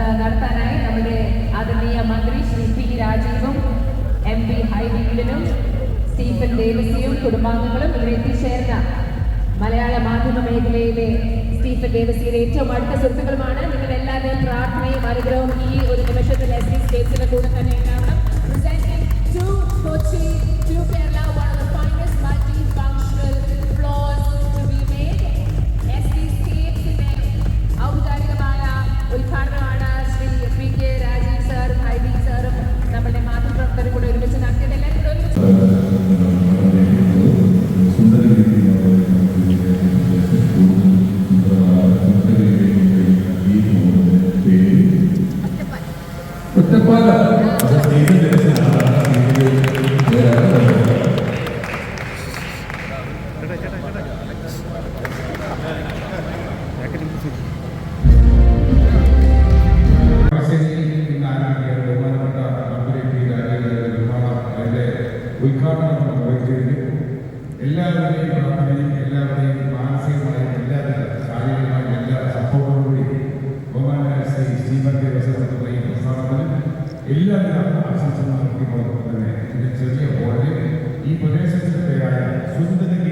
നടത്താനായി നമ്മുടെ ആദരണീയ മന്ത്രി ശ്രീ പി രാജീവും എം പി ഹൈബീലിനും സ്റ്റീഫൻ ദേവസിയും കുടുംബാംഗങ്ങളും ഇവിടെ എത്തിച്ചേർന്ന മലയാള മാധ്യമ മേഖലയിലെ സ്റ്റീഫൻ ദേവസിയുടെ ഏറ്റവും അടുത്ത സുഹൃത്തുക്കളുമാണ്. നിങ്ങൾ എല്ലാവരുടെയും പ്രാർത്ഥനയും അനുഗ്രഹവും ഈ ഒരു നിമിഷത്തിൽ എസ് ഡി സ്റ്റേറ്റ്സിന്റെ കൂടെ തന്നെയാണ്. ഉദ്ഘാടനം നിർവഹിച്ചതിന് എല്ലാവരുടെയും പ്രാർത്ഥനയും എല്ലാവരുടെയും മാനസികമായും എല്ലാവരും ശാരീരികമായും എല്ലാ സപ്പോർട്ടോടുകൂടി ബഹുമാനായ ശ്രീ പ്രസ്ഥാനത്തിന് എല്ലാവിധ ആശംസകൾ നൽകിക്കൊണ്ട് തന്നെ ഇതിന്റെ ചെറിയ പോലെ ഈ പ്രദേശത്തിന്റെ പേരായ നാട്ടിലെ